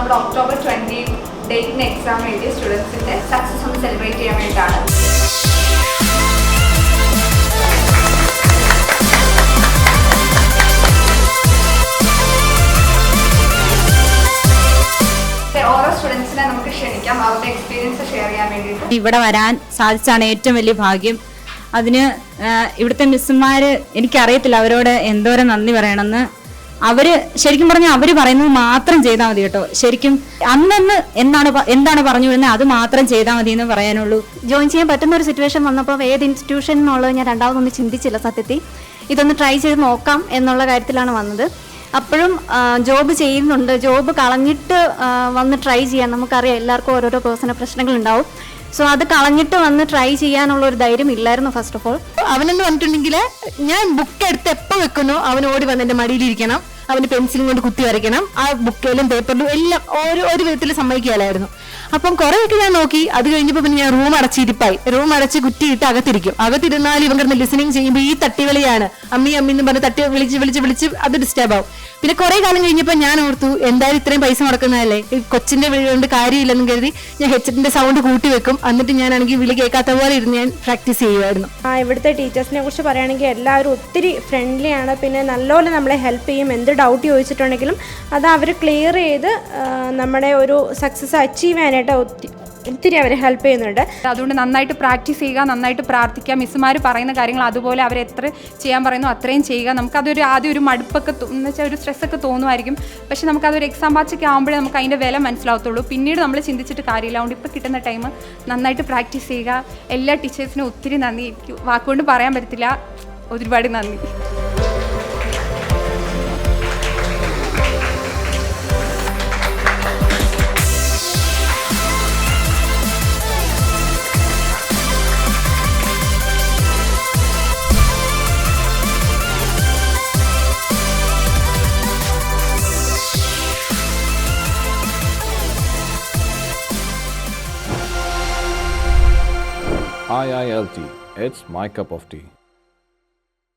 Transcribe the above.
നമ്മുടെ October twenty ഡേറ്റിന് exam എഴുതിയ സ്റ്റുഡൻസിന്റെ സക്സസ് ഒന്ന് സെലിബ്രേറ്റ് ചെയ്യാൻ വേണ്ടിയിട്ടാണ്. ഇവിടെ വരാൻ സാധിച്ചാണ് ഏറ്റവും വലിയ ഭാഗ്യം. അതിന് ഇവിടുത്തെ മിസ്സുമാർ എനിക്കറിയത്തില്ല അവരോട് എന്തോരം നന്ദി പറയണമെന്ന്. അവർ ശരിക്കും പറഞ്ഞാൽ അവർ പറയുന്നത് മാത്രം ചെയ്താൽ മതി കേട്ടോ. ശരിക്കും അന്നന്ന് എന്താണ് എന്താണ് പറഞ്ഞു വരുന്നത് അത് മാത്രം ചെയ്താൽ മതി എന്ന് പറയാനുള്ളൂ. ജോയിൻ ചെയ്യാൻ പറ്റുന്ന ഒരു സിറ്റുവേഷൻ വന്നപ്പോൾ ഏത് ഇൻസ്റ്റിറ്റ്യൂഷൻ എന്നുള്ളത് ഞാൻ രണ്ടാമതൊന്നും ചിന്തിച്ചില്ല സത്യത്തിൽ. ഇതൊന്ന് ട്രൈ ചെയ്ത് നോക്കാം എന്നുള്ള കാര്യത്തിലാണ് വന്നത്. അപ്പോഴും ജോബ് ചെയ്യുന്നുണ്ട്. ജോബ് കളഞ്ഞിട്ട് വന്ന് ട്രൈ ചെയ്യാൻ നമുക്കറിയാം. എല്ലാവർക്കും ഓരോരോ പേഴ്സണൽ പ്രശ്നങ്ങൾ ഉണ്ടാവും സോ അത് കളഞ്ഞിട്ട് വന്ന് ട്രൈ ചെയ്യാനുള്ള ഒരു ധൈര്യം ഇല്ലായിരുന്നു ഫസ്റ്റ് ഓഫ് ഓൾ അവനെന്ന് പറഞ്ഞിട്ടുണ്ടെങ്കിൽ ഞാൻ ബുക്ക് എടുത്ത് എപ്പോൾ വെക്കുന്നു അവൻ ഓടി വന്ന് എന്റെ മടിയിലിരിക്കണം. അവന് പെൻസിലും കൊണ്ട് കുത്തി വരയ്ക്കണം. ആ ബുക്കിലും പേപ്പറിലും എല്ലാം ഓരോ ഒരു വിധത്തിൽ സമ്മതിക്കാലായിരുന്നു അപ്പം കുറേയൊക്കെ ഞാൻ നോക്കി. അത് കഴിഞ്ഞപ്പോൾ പിന്നെ ഞാൻ റൂം അടച്ചിരിപ്പായി റൂം അടച്ച് കുറ്റിയിട്ട് അകത്തിരിക്കും. അകത്തിരുന്നാൽ ഇവൻ കിടന്ന് ലിസണിങ് ചെയ്യുമ്പോൾ ഈ തട്ടിവിളിയാണ്. അമ്മി അമ്മി എന്ന് പറഞ്ഞ് തട്ടി വിളിച്ച് വിളിച്ച് വിളിച്ച് അത് ഡിസ്റ്റർബ് ആവും. പിന്നെ കുറെ കാലം കഴിഞ്ഞപ്പോൾ ഞാൻ ഓർത്തു എന്തായാലും ഇത്രയും പൈസ മുടക്കുന്നതല്ലേ? കൊച്ചിന്റെ വിളി കൊണ്ട് കാര്യമില്ലെന്ന് കരുതി ഞാൻ ഹെഡ്സെറ്റിന്റെ സൗണ്ട് കൂട്ടി വെക്കും. എന്നിട്ട് ഞാനാണെങ്കിൽ വിളി കേൾക്കാത്ത പോലെ ഇരുന്ന് ഞാൻ പ്രാക്ടീസ് ചെയ്യുമായിരുന്നു ആ ഇവിടുത്തെ ടീച്ചേഴ്സിനെ കുറിച്ച് പറയുകയാണെങ്കിൽ എല്ലാവരും ഒത്തിരി ഫ്രണ്ട്ലി ആണ്. പിന്നെ നല്ലപോലെ നമ്മളെ ഹെൽപ്പ് ചെയ്യും. എന്ത് ഡൗട്ട് ചോദിച്ചിട്ടുണ്ടെങ്കിലും അത് അവർ ക്ലിയർ ചെയ്ത് നമ്മുടെ ഒരു സക്സസ് അച്ചീവ് ചെയ്യാനായിട്ട് ഒത്തിരി ഒത്തിരി അവർ ഹെൽപ്പ് ചെയ്യുന്നുണ്ട്. അതുകൊണ്ട് നന്നായിട്ട് പ്രാക്ടീസ് ചെയ്യുക നന്നായിട്ട് പ്രാർത്ഥിക്കുക മിസ്സുമാർ പറയുന്ന കാര്യങ്ങൾ അതുപോലെ അവർ എത്ര ചെയ്യാൻ പറയുന്നു അത്രയും ചെയ്യുക. നമുക്കതൊരു ആദ്യം ഒരു മടുപ്പൊക്കെ എന്ന് വെച്ചാൽ ഒരു സ്ട്രെസ്സൊക്കെ തോന്നുമായിരിക്കും. പക്ഷേ നമുക്കതൊരു എക്സാം ബാച്ചൊക്കെ ആകുമ്പോഴേ നമുക്ക് അതിന്റെ വില മനസ്സിലാവത്തുള്ളൂ. പിന്നീട് നമ്മൾ ചിന്തിച്ചിട്ട് കാര്യമില്ല. അതുകൊണ്ട് ഇപ്പോൾ കിട്ടുന്ന ടൈം നന്നായിട്ട് പ്രാക്ടീസ് ചെയ്യുക. എല്ലാ ടീച്ചേഴ്സിനും ഒത്തിരി നന്ദി. എനിക്ക് വാക്കുകൊണ്ട് പറയാൻ പറ്റത്തില്ല. ഒരുപാട് നന്ദി. IILT, it's my cup of tea.